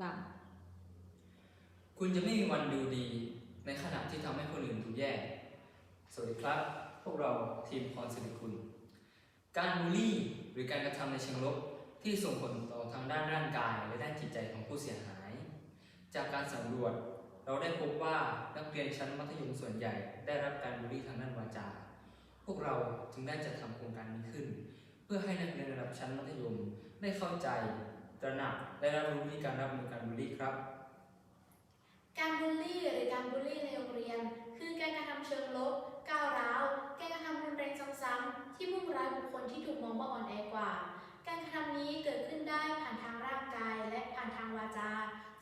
สามคุณจะไม่มีวันดูดี ในขณะที่ทำให้คนอื่นดูแย่ สวัสดีครับ พวกเราทีมพรสิริคุณ การบูลลี่หรือการกระทำในเชิงลบที่ส่งผลต่อทางด้านร่างกายและด้านจิตใจของผู้เสียหาย จากการสำรวจเราได้พบว่านักเรียนชั้นมัธยมส่วนใหญ่ได้รับการบูลลี่ทางด้านวาจา พวกเราจึงได้จัดทำโครงการนี้ขึ้น เพื่อให้นักเรียนระดับชั้นมัธยมได้เข้าใจ ตระหนักและรับรู้วิธีการรับมือการบูลลี่ครับ การบูลลี่หรือการบูลลี่ในโรงเรียน คือการกระทำเชิงลบ ก้าวร้าวการกระทำรุนแรงซ้ำๆที่มุ่งร้ายบุคคลที่ถูกมองว่าอ่อนแอกว่า การกระทำนี้เกิดขึ้นได้ผ่านทางร่างกายและผ่านทางวาจา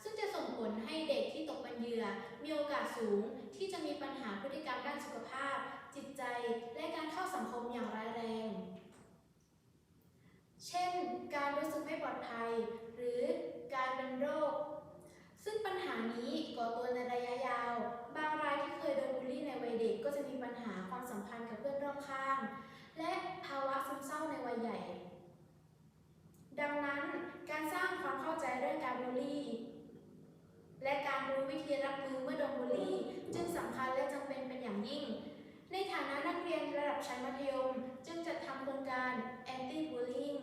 ซึ่งจะส่งผลให้เด็กที่ตกเป็นเหยื่อ มีโอกาสสูง ที่จะมีปัญหาพฤติกรรมด้านสุขภาพ จิตใจ และการเข้าสังคมอย่างร้ายแรง เช่น การรู้สึกไม่ป ลอดภัย หรือการเป็นโรค ซึ่งปัญหานี้ก่อตัวในระยะยาว บางรายที่เคยโดนบูลลี่ในวัยเด็กก็จะมีปัญหาความสัมพันธ์กับเพื่อนรอบข้าง และภาวะซึมเศร้าในวัยใหญ่ ดังนั้นการสร้างความเข้าใจเรื่องการบูลลี่และการรู้วิธีรับมือเมื่อโดนบูลลี่ จึงสำคัญและจำเป็นเป็นอย่างยิ่ง ในฐานะนักเรียนระดับชั้นมัธยม จึงจัดทำโครงการ anti bullying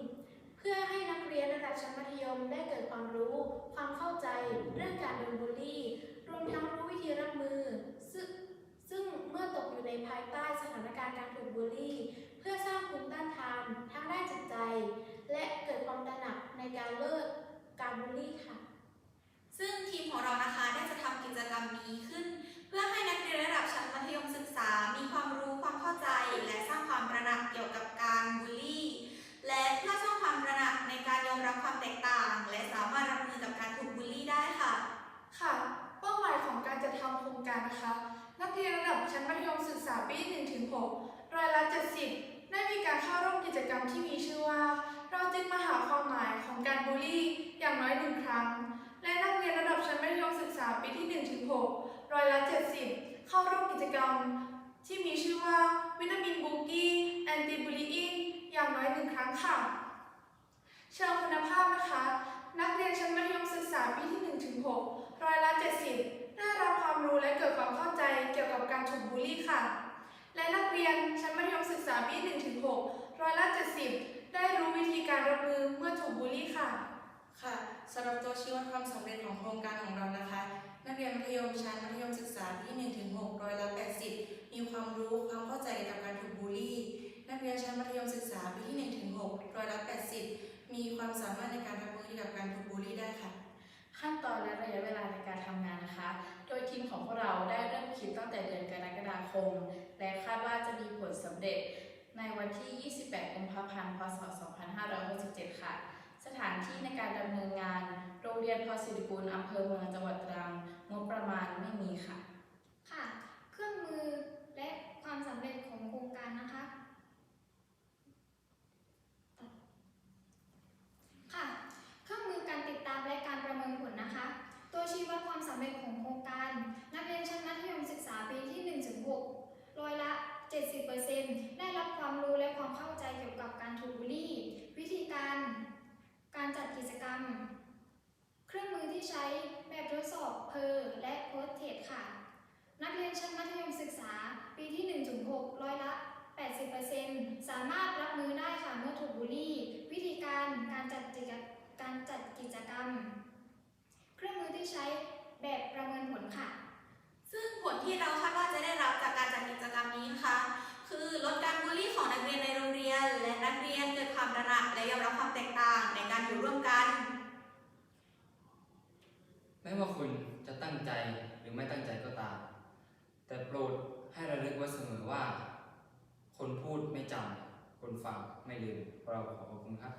เพื่อให้นักเรียนระดับชั้นมั ธยมได้เกิดความรู้ ความเข้าใจเรื่องการโดนบูลลี่ 16 รายละ 70 ได้มีการเข้าร่วมกิจกรรมที่มีชื่อว่า เราจึงมาหาความหมายของการบูลลี่อย่างน้อยหนึ่งครั้ง และนักเรียนระดับชั้นมัธยมศึกษาปีที่1ถึง6รอยละ 70 เข้าร่วมกิจกรรม ที่มีชื่อว่าวิตามินบูกี้แอนติบูลลี่อย่างน้อยหนึ่งครั้งค่ะ เชิงคุณภาพนะคะ นักเรียนชั้นมัธยมศึกษาปีที่1ถึง เรียนชั้นมัธยมศึกษาปี1ถึง6ร้อยละ70 ได้รู้วิธีการรับมือเมื่อถูกบูลลี่ค่ะ ค่ะสำหรับตัวชี้วัดความสำเร็จของโครงการของเรานะคะ นักเรียนมัธยมชั้นมัธยมศึกษาปี1ถึง6ร้อยละ80 มีความรู้ความเข้าใจเกี่ยวกับการถูกบูลลี่ นักเรียนชั้นมัธยมศึกษาปีที่1ถึง6ร้อยละ80 มีความสามารถในการรับมือกับการถูกบูลลี่ได้ค่ะ ขั้นตอนและระยะเวลาในการทำงานนะคะ โดยทีมของพวกเราได้เริ่มคิดตั้งแต่เดือนกรกฎาคม และคาดว่าจะมีผลสำเร็จในวันที่ 28 กุมภาพันธ์ พศ 2567 ค่ะ สถานที่ในการดำเนินงาน โรงเรียนพอสิริกุลอำเภอเมืองจังหวัดตรัง งบประมาณไม่มีค่ะ ค่ะ เครื่องมือและความสำเร็จของโครงการนะคะ ค่ะ เครื่องมือการติดตามและการประเมินผลนะคะ ตัวชี้วัดความสำเร็จของโครงการ นักเรียนชั้นมัธยมศึกษาปีที่1ถึง6ร้อยละ 70%ได้รับความรู้และความเข้าใจเกี่ยวกับการถูกบูลลี่ วิธีการ การจัดกิจกรรม เครื่องมือที่ใช้แบบทดสอบ เพอร์และโพสเทสค่ะ นักเรียนชั้นมัธยมศึกษา ปีที่1ถึง6ร้อยละ 80%สามารถรับมือได้ค่ะเมื่อถูกบูลลี่ วิธีการการจัดกิจการจัดกิจกรรม เครื่องมือที่ใช้แบบประเมินผลค่ะ ซึ่งผลที่เราคาดว่าจะได้รับจากการจัดกิจกรรมนี้นะคะคือลดการบูลลี่ของนักเรียนในโรงเรียน และนักเรียนเกิดความตระหนักและยอมรับความแตกต่างในการอยู่ร่วมกัน ไม่ว่าคุณจะ ตั้งใจหรือไม่ตั้งใจก็ตาม แต่โปรดให้ระลึกไว้เสมอว่า คนพูดไม่จำคนฟังไม่ลืมเราขอขอบคุณครับ